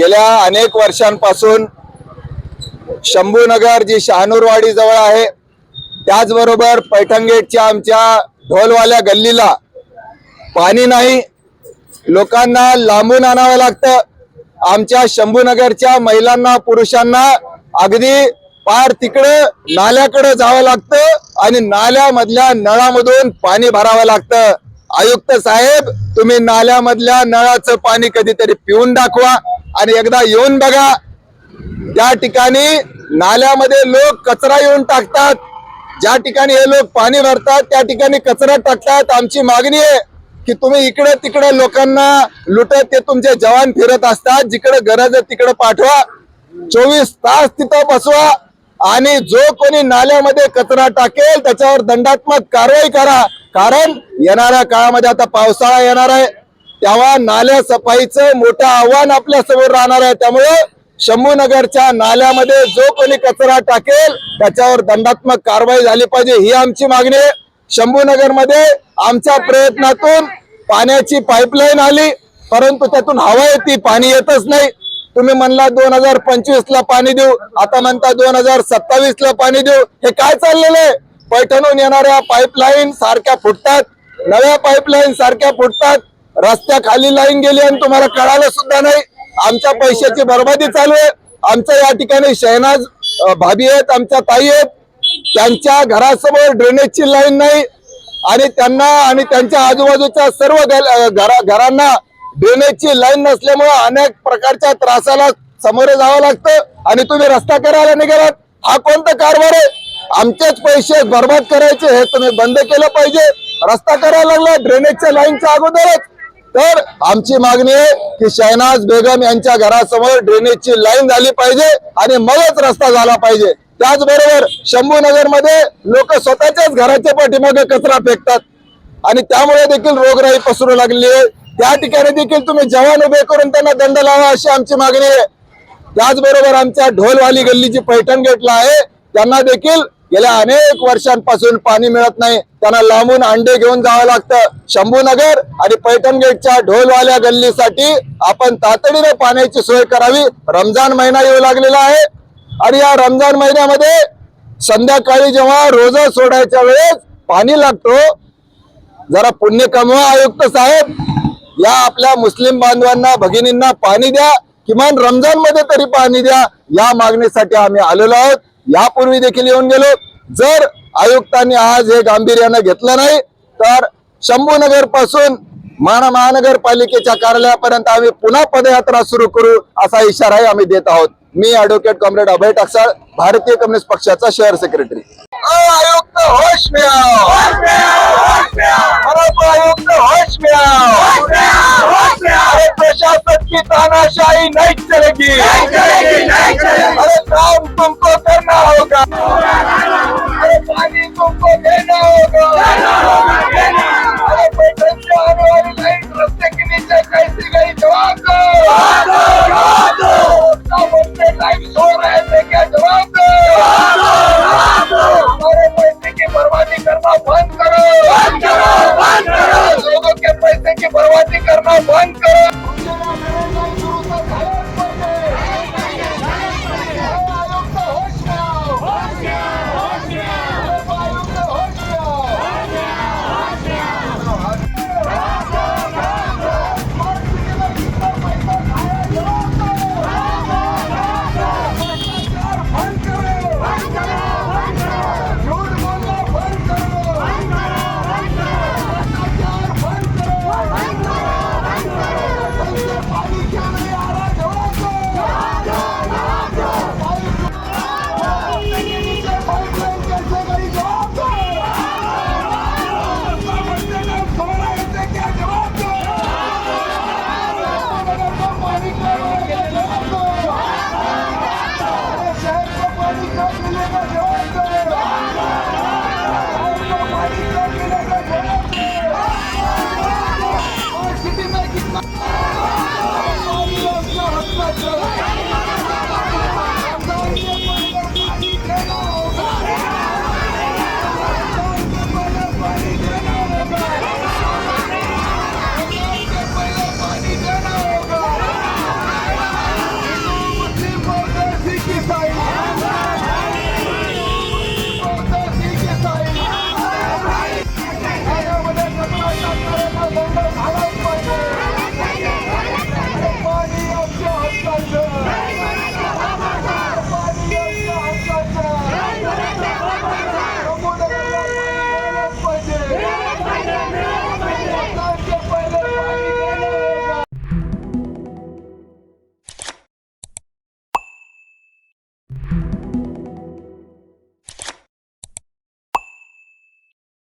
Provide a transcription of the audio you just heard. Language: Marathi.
गेल्या अनेक वर्षांपासून शंभूनगर जी शहानूरवाडी जवळ आहे त्याचबरोबर पैठणगेटच्या आमच्या ढोलवाल्या गल्लीला पाणी नाही लोकांना लांबून आणावं लागतं. आमच्या शंभूनगरच्या महिलांना पुरुषांना अगदी पार तिकडं नाल्याकडे जावं लागतं आणि नाल्यामधल्या नळामधून पाणी भरावं लागतं. आयुक्त साहेब तुम्ही नाल्यामधल्या नळाचं पाणी कधीतरी पिऊन दाखवा. आणि एकदा येऊन बघा त्या ठिकाणी नाल्यामध्ये लोक कचरा येऊन टाकतात ज्या ठिकाणी हे लोक पाणी भरतात त्या ठिकाणी कचरा टाकतात. आमची मागणी आहे की तुम्ही इकडे तिकडे लोकांना लुटत ते तुमचे जवान फिरत असतात. जिकडे गरज आहे तिकडे पाठवा. चोवीस तास तिथं बसवा आणि जो कोणी नाल्यामध्ये कचरा टाकेल त्याच्यावर दंडात्मक कारवाई करा. कारण येणाऱ्या काळामध्ये आता पावसाळा येणार आहे. तेव्हा नाल्या सफाईचं मोठं आव्हान आपल्यासमोर राहणार आहे. त्यामुळे शंभूनगरच्या नाल्यामध्ये जो कोणी कचरा टाकेल त्याच्यावर दंडात्मक कारवाई झाली पाहिजे. ही आमची मागणी आहे. शंभूनगरमध्ये आमच्या प्रयत्नातून पाण्याची पाईपलाईन आली परंतु त्यातून हवा येते पाणी येतच नाही. तुम्ही म्हणला दोन हजार पंचवीस ला पाणी देऊ आता म्हणता दोन हजार सत्तावीस ला पाणी देऊ. हे काय चाललेलं आहे? पैठणून येणाऱ्या पाईपलाईन सारख्या फुटतात नव्या पाईपलाईन सारख्या फुटतात. रस्त्याखाली लाईन गेली आणि तुम्हाला कळालं सुद्धा नाही. आमच्या पैशाची बर्बादी चालू आहे. आमच्या या ठिकाणी शहनाज भाभी आहेत आमच्या ताई आहेत. त्यांच्या घरासमोर ड्रेनेजची लाईन नाही. आणि त्यांना आणि त्यांच्या आजूबाजूच्या सर्व घरा- घरांना ड्रेनेजची लाईन नसल्यामुळे अनेक प्रकारच्या त्रासाला सामोरे जावं लागतं. आणि तुम्ही रस्ता करायला निघालात. हा कोणता कारभार आहे? आमचेच पैसे बर्बाद करायचे हे तुम्ही बंद केलं पाहिजे. रस्ता करायला लागला ड्रेनेजच्या लाईनच्या अगोदरच. तर आमची मागणी आहे की शहनाज बेगम यांच्या घरासमोर ड्रेनेजची लाईन झाली पाहिजे आणि मगच रस्ता झाला पाहिजे. त्याचबरोबर शंभूनगरमध्ये लोक स्वतःच्याच घराच्या पाठीमागे कचरा फेकतात. आणि त्यामुळे देखील रोगराई पसरू लागली आहे. त्या ठिकाणी देखील तुम्ही जवान उभे करून त्यांना दंड लावा अशी आमची मागणी आहे. त्याचबरोबर आमच्या ढोलवाली गल्लीची पैठण गेटला आहे. त्यांना देखील गेल्या अनेक वर्षांपासून पाणी मिळत नाही. त्यांना लांबून अंडे घेऊन जावं लागतं. शंभूनगर आणि पैठण गेटच्या ढोलवाल्या गल्लीसाठी आपण तातडीने पाण्याची सोय करावी. रमजान महिना येऊ लागलेला आहे. आणि या रमजान महिन्यामध्ये संध्याकाळी जेव्हा रोज सोडायच्या वेळेस पाणी लागतो जरा पुण्य कमवा आयुक्त साहेब. या आपल्या मुस्लिम बांधवांना भगिनींना पाणी द्या. किमान रमजानमध्ये तरी पाणी द्या. या मागणीसाठी आम्ही आलेलो आहोत. यापूर्वी देखील येऊन गेलो. जर आयुक्तांनी आज हे गांभीर्यानं घेतलं नाही तर शंभूनगरपासून माना महानगरपालिकेच्या कार्यालयापर्यंत आम्ही पुन्हा पदयात्रा सुरू करू असा इशाराही आम्ही देत आहोत. मी ऍडव्होकेट कॉम्रेड अभय टाकसाळ भारतीय कम्युनिस्ट पक्षाचा शहर सेक्रेटरी आयुक्त होश में आओ अरे आयुक्त होश प्रशासन की तानाशाही नहीं चलेगी. अरे काम तुमको eterna, oh God. Oh, God. Oh, God. Oh, God. Oh, God.